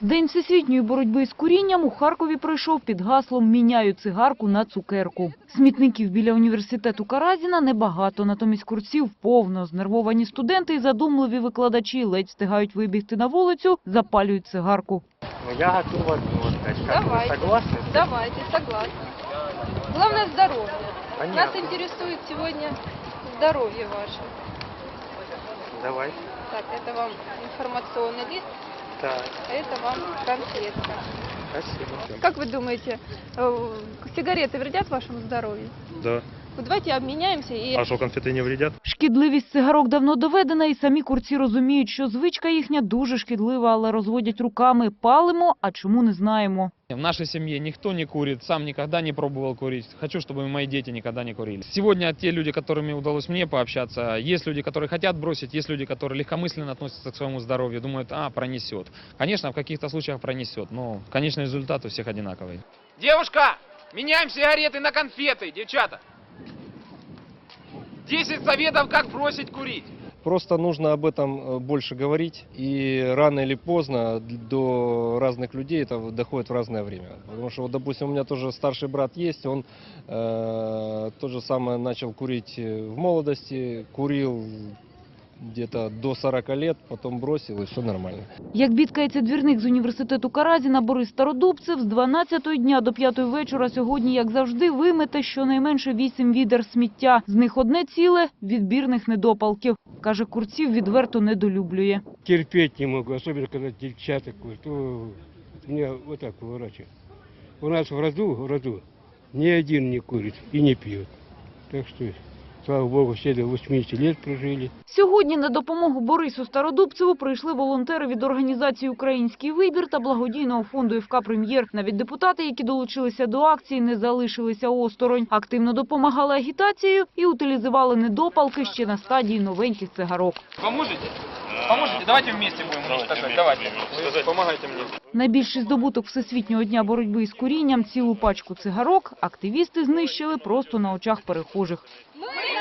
День всесвітньої боротьби з курінням у Харкові пройшов під гаслом «Міняю цигарку на цукерку». Смітників біля університету Каразіна небагато, натомість курсів повно. Знервовані студенти і задумливі викладачі ледь встигають вибігти на вулицю, запалюють цигарку. Ну, я готов одно сказать. Как Давайте. вы согласны? Давайте, согласна. Главное здоровье. Нас Понятно. интересует сегодня здоровье ваше. Давай. Так, это вам информационный лист, Так, а это вам конфетка. спасибо. Как вы думаете, э, сигареты вредят вашему здоровью? Да. Вот давайте обменяемся и А что, конфеты не вредят? Шкідливість цигарок давно доведена, і самі курці розуміють, що звичка їхня дуже шкідлива, але розводять руками. Палимо, а чому не знаємо. В нашей семье никто не курит, сам никогда не пробовал курить. Хочу, чтобы мои дети никогда не курили. Сегодня те люди, которыми удалось мне пообщаться, есть люди, которые хотят бросить, есть люди, которые легкомысленно относятся к своему здоровью, думают, а, пронесет. Конечно, в каких-то случаях пронесет, но конечный результат у всех одинаковый. Девушка, меняем сигареты на конфеты, девчата. 10 советов, как бросить курить. Просто нужно об этом э, больше говорить, и рано или поздно до разных людей это доходит в разное время. Потому что, вот, допустим, у меня тоже старший брат есть, он э, то же самое начал курить э, в молодости, курил где-то до 40 лет, потом бросил, и все нормально. Як бідкається двірник з університету Каразіна Борис Стародубцев, з 12 дня до 5 вечора сьогодні, як завжди, вимете щонайменше 8 відер сміття. З них одне ціле – відбірних недопалків. Каже, курців відверто недолюблює. терпеть не могу, особенно когда девчата курят. То меня вот так поворачивает. У нас в роду, в роду ни один не курит и не пьет. Так что, слава богу, все до 80 лет прожили. Сьогодні на допомогу Борису Стародубцеву прийшли волонтери від організації «Український вибір» та благодійного фонду ФК «Прем'єр». Навіть депутати, які долучилися до акції, не залишилися осторонь. Активно допомагали агітацією і утилізували недопалки ще на стадії новеньких цигарок. Поможете? Поможете? Давайте вместе будем уничтожать. Давайте. Помогайте мне. Найбільший здобуток Всесвітнього дня боротьби з курінням – цілу пачку цигарок – активісти знищили просто на очах перехожих. முடியும்